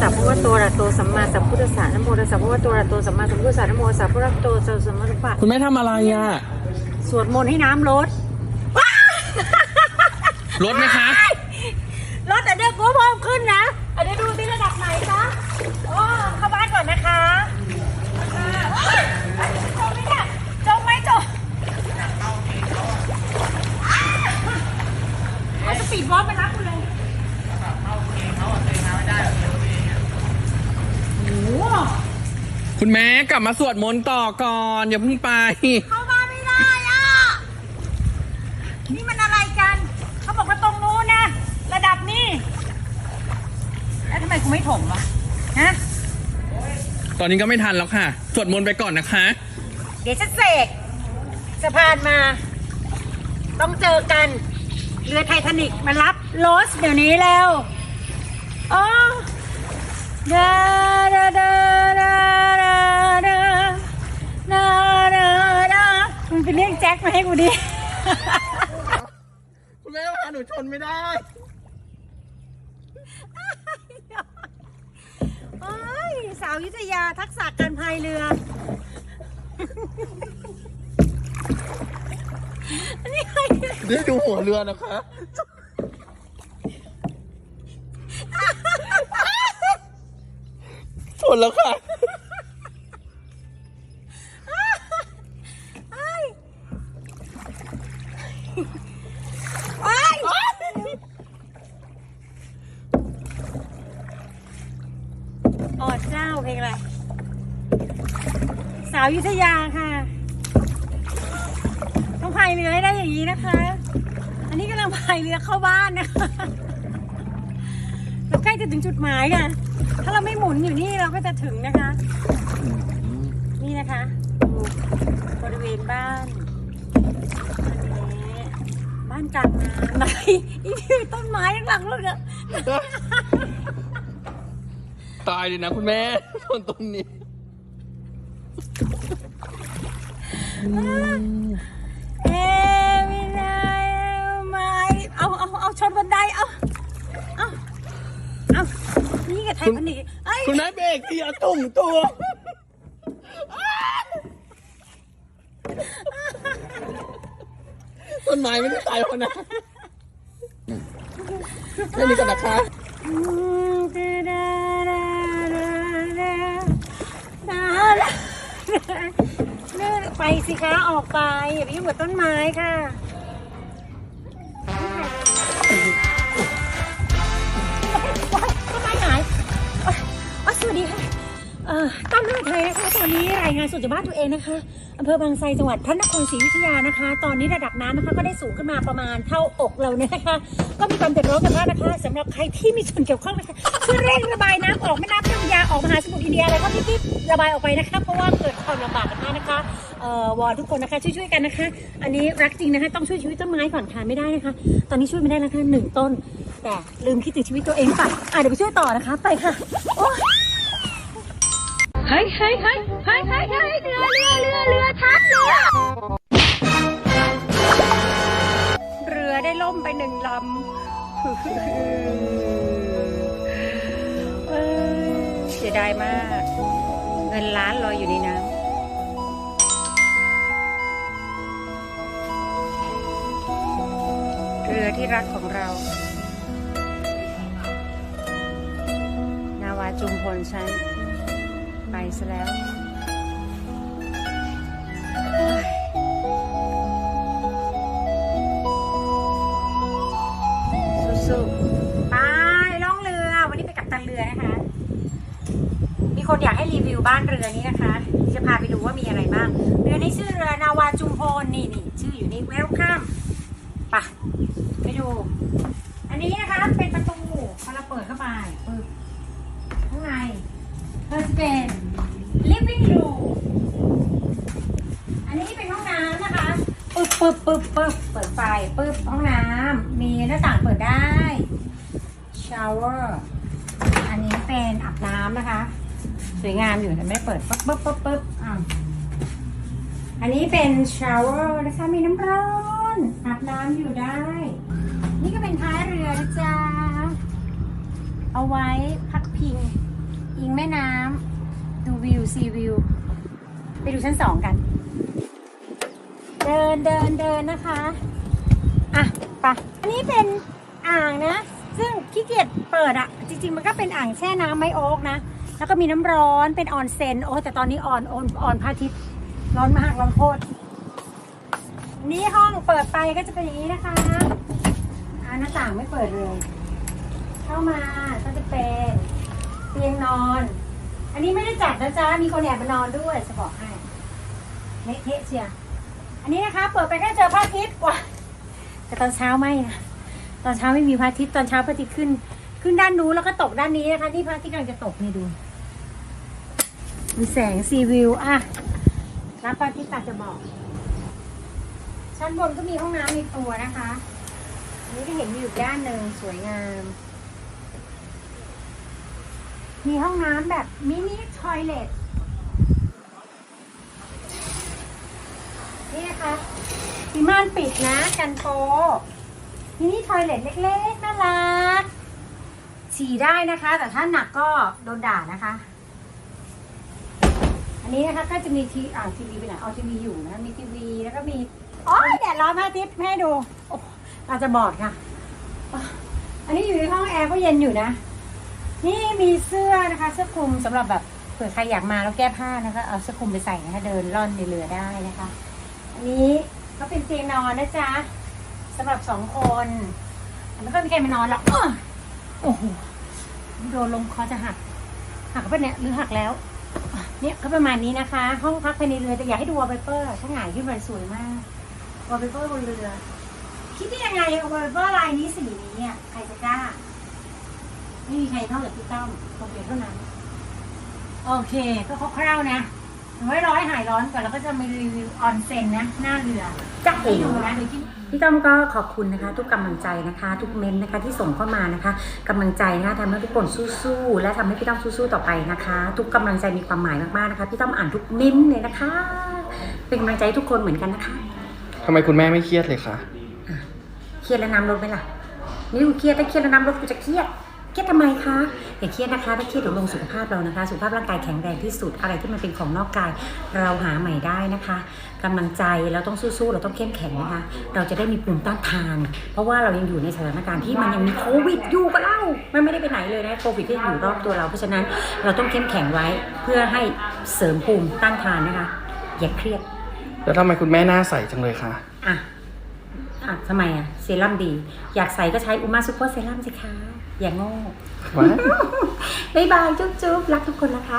สัพพะวะโตระโตสัมมาสัพพุทธัสสะนะโมตัสสะภะคะวะโตระโตสัมมาสัมพุทธัสสะนะโมตัสสะภะคะวะโตอะระโตสัมมาสัมพุทธัสสะคุณแม่ทำอะไรอะสวดมนต์ให้น้ำลดลดไหมคะลดแต่เด็กกูเพิ่มขึ้นนะอันนี้ดูที่ระดับไหนคะโอ้เข้าบ้านก่อนนะคะอ่าเฮ้ยจมไหมเนี่ยจมไหมจมเอาสปีดบอสไปรับกูเลยโอ้โห คุณแม่กลับมาสวดมนต์ต่อก่อน อย่าเพิ่งไป เข้ามาไม่ได้อะ นี่มันอะไรกัน เขาบอกว่าตรงนู้นนะ ระดับนี้ แล้วทำไมกูไม่ถมวะฮะ ตอนนี้ก็ไม่ทันแล้วค่ะ สวดมนต์ไปก่อนนะคะ เดี๋ยวฉันเสกสะพานมา ต้องเจอกัน เรือไททานิกมารับโรสเดี๋ยวนี้แล้วอ๋อดา ไปเรียกแจ็คมาให้กูดิ คุณแม่พาหนูชนไม่ได้ โอ้ยสาวยุทธยาทักษะการพายเรือ อันนี้ใครเนี่ยได้ดูหัวเรือนะคะ ชนแล้วค่ะ ออ๋อเจ้าเพลงอะไร สาวยุทธยาค่ะ ต้องพายเรือให้ได้อย่างนี้นะคะ อันนี้กำลังพายเรือเข้าบ้านนะคะเราใกล้จะถึงจุดหมายค่ะ ถ้าเราไม่หมุนอยู่นี่เราก็จะถึงนะคะ นี่นะคะ บริเวณบ้านอันนี้านกลางน้ำไหนอีนี่ต้นไม้ข้างหลังรถอะตายเลยนะคุณแม่ชนตรงนี้เอ้ไม่ได้ไม่เอาเอาเอาชนบันไดเอาเอาเอานี่กับไทยพันธุ์เอ้ยคุณแม่เบรกทีอะตุ่มตัว ต้นไม้ไม่ได้ตายเพราะนะแค่นี้ก่อนนะคะอืมดาดาดาดาดาดาเดินไปสิคะ ออกไป อย่าไปยุ่งกับต้นไม้ค่ะต้นไม้หายอ๋ออ๋อสวัสดีค่ะ เอ่อต้นไม้ไทยนะคะตอนนี้รายงานสดจากบ้านตัวเองนะคะอำเภอบางไทรจังหวัดพระนครศรีอยุธยานะคะ ตอนนี้ระดับน้ำนะคะก็ได้สูงขึ้นมาประมาณเท่าอกเราเนี่ยนะคะ ก็มีความเดือดร้อนกันมากนะคะสำหรับใครที่มีส่วนเกี่ยวข้องนะคะช่วยเร่งระบายน้ำออกแม่น้ำเจ้าพระยาออกมหาสมุทรอินเดียอะไรก็รีบๆระบายออกไปนะคะ เพราะว่าเกิดความลำบากกันมากนะคะเอ่อวอนทุกคนนะคะช่วยๆกันนะคะ อันนี้รักจริงนะคะ ต้องช่วยชีวิตต้นไม้ก่อนค่ะไม่ได้นะคะ ตอนนี้ช่วยไม่ได้แล้วค่ะหนึ่งต้น แต่ลืมคิดถึงชีวิตตัวเองไปอะเดี๋ยวไปช่วยต่อนะคะ ไปค่ะโอ้ เฮ้ยเฮ้ยเฮ้ยเฮ้ยเฮ้ยเรือเรือเรือเรือทับเรือเรือได้ล่มไปหนึ่งลำเอ้ยเสียดายมาก เงินล้านลอยอยู่ในน้ำเรือที่รักของเรา นาวาจุมพลฉัน ไปซะแล้วสู้ๆไปล่องเรือวันนี้ไปกับตันเรือนะคะ มีคนอยากให้รีวิวบ้านเรือนี้นะคะ จะพาไปดูว่ามีอะไรบ้าง เรือนี้ชื่อเรือนาวาจุมพลนี่นี่ชื่ออยู่นี่เวลคัมปะไปดู อันนี้นะคะเป็นประตูพอเราเปิดเข้าไปปึ๊บข้างใน เป็น living room อันนี้เป็นห้องน้ำนะคะปึ๊บปึ๊บปึ๊บปึ๊บเปิดไฟปึ๊บห้องน้ำมีหน้าต่างเปิดได้ชาวเวอร์อันนี้เป็นอาบน้ำนะคะ สวยงามอยู่แต่ไม่เปิดปึ๊บปึ๊บปึ๊บปึ๊บอะอันนี้เป็นชาวเวอร์นะคะมีน้ำร้อนอาบน้ำอยู่ได้ นี่ก็เป็นท้ายเรือนะจ๊ะเอาไว้พักพิง อิงแม่น้ำดูวิวซีวิว ไปดูชั้นสองกัน เดินเดินเดินนะคะ อะไปอันนี้เป็นอ่างนะ ซึ่งขี้เกียจเปิดอะจริง ๆ มันก็เป็นอ่างแช่น้ำไม้โอ๊กนะ แล้วก็มีน้ำร้อนเป็นออนเซนโอ้แต่ตอนนี้อ่อนอ่อนอ่อนพระอาทิตย์ร้อนมากร้อนโคตรนี่ห้องเปิดไปก็จะเป็นอย่างนี้นะคะอ่าหน้าต่างไม่เปิดเลย เข้ามาก็จะเป็น ตียงนอน อันนี้ไม่ได้จัดนะจ๊ะ มีคนแอบมานอนด้วยจะบอกให้เละเทะเชียอันนี้นะคะ เปิดไปก็เจอพระอาทิตย์ว้าแต่ตอนเช้าไม่นะตอนเช้าไม่มีพระอาทิตย์ตอนเช้าพระอาทิตย์ขึ้น ขึ้นด้านนู้นแล้วก็ตกด้านนี้นะคะที่พระอาทิตย์กำลังจะตกนี่ดู มีแสงซีวิวอะรับพระอาทิตย์ตาจะบอก ชั้นบนก็มีห้องน้ำในตัวนะคะ อันนี้ก็เห็นอยู่ด้านหนึ่งสวยงาม มีห้องน้ำแบบมินิทอยเลทนี่นะคะมีม่านปิดนะกันโปมินิทอยเลทเล็กๆน่ารักฉี่ได้นะคะ แต่ถ้าหนักก็โดนด่านะคะ อันนี้นะคะก็จะมีทีอ่าทีวีไปไหนเอาทีวีอยู่นะมีทีวีแล้วก็มีอ๋อแดดร้อนพระอาทิตย์ให้ดูอาจจะบอดค่ะ อันนี้อยู่ในห้องแอร์ก็เย็นอยู่นะ นี่มีเสื้อนะคะเสื้อคลุมสำหรับแบบเผื่อใครอยากมาแล้วแก้ผ้านะคะเอาเสื้อคลุมไปใส่นะคะเดินล่อนในเรือได้นะคะ อันนี้ก็เป็นเตียงนอนนะจ๊ะสำหรับสองคนแล้วก็มีใครมานอนแล้วอ้อโอ้โหโดนลมคอจะหัก หักไปเนี่ยหรือหักแล้วเนี่ยก็ประมาณนี้นะคะ ห้องพักภายในเรือแต่อยากให้ดูวอลเปเปอร์ถ้าหงายขึ้นไปสวยมากวอลเปเปอร์บนเรือ คิดได้ยังไงวอลเปเปอร์ลายนี้สีนี้เนี่ยใครจะกล้า ไม่มีใครเท่ากับพี่ต้อมคนเดียวเท่านั้น โอเค ก็คร่าวๆนะไว้ร้อยหายร้อนก่อนแล้วก็จะมีรีวิวออนเซ็นนะ หน้าเรือจะให้ดูนะพี่ต้อมก็ขอบคุณนะคะ ทุกกำลังใจนะคะ ทุกเมนต์นะคะที่ส่งเข้ามานะคะกำลังใจนะคะทำให้ทุกคนสู้ๆและทำให้พี่ต้อมสู้ๆต่อไปนะคะ ทุกกำลังใจมีความหมายมากๆนะคะพี่ต้อมอ่านทุกเมนต์เลยนะคะ เป็นกำลังใจให้ทุกคนเหมือนกันนะคะทำไมคุณแม่ไม่เครียดเลยคะ เครียดแล้วน้ำลดไหมล่ะนี่กูเครียดถ้าเครียดแล้วน้ำลดกูจะเครียด เครียดทำไมคะ อย่าเครียดนะคะถ้าเครียดเดี๋ยวลงสุขภาพเรานะคะ สุขภาพร่างกายแข็งแรงที่สุด อะไรที่มันเป็นของนอกกาย เราหาใหม่ได้นะคะกำลังใจเราต้องสู้ๆ เราต้องเข้มแข็งนะคะ เราจะได้มีภูมิต้านทาน เพราะว่าเรายังอยู่ในสถานการณ์ที่มันยังมีโควิดอยู่กับเรามันไม่ได้ไปไหนเลยนะโควิดที่อยู่รอบตัวเรา เพราะฉะนั้นเราต้องเข้มแข็งไว้เพื่อให้เสริมภูมิต้านทานนะคะ อย่าเครียด แล้วทำไมคุณแม่หน้าใสจังเลยคะอะอะทำไมอะเซรั่มดี อยากใส่ก็ใช้อุมาซูเปอร์เซรั่มสิคะ อย่างโง่ว้าวบ๊ายบายจุ๊บๆรักทุกคนนะคะ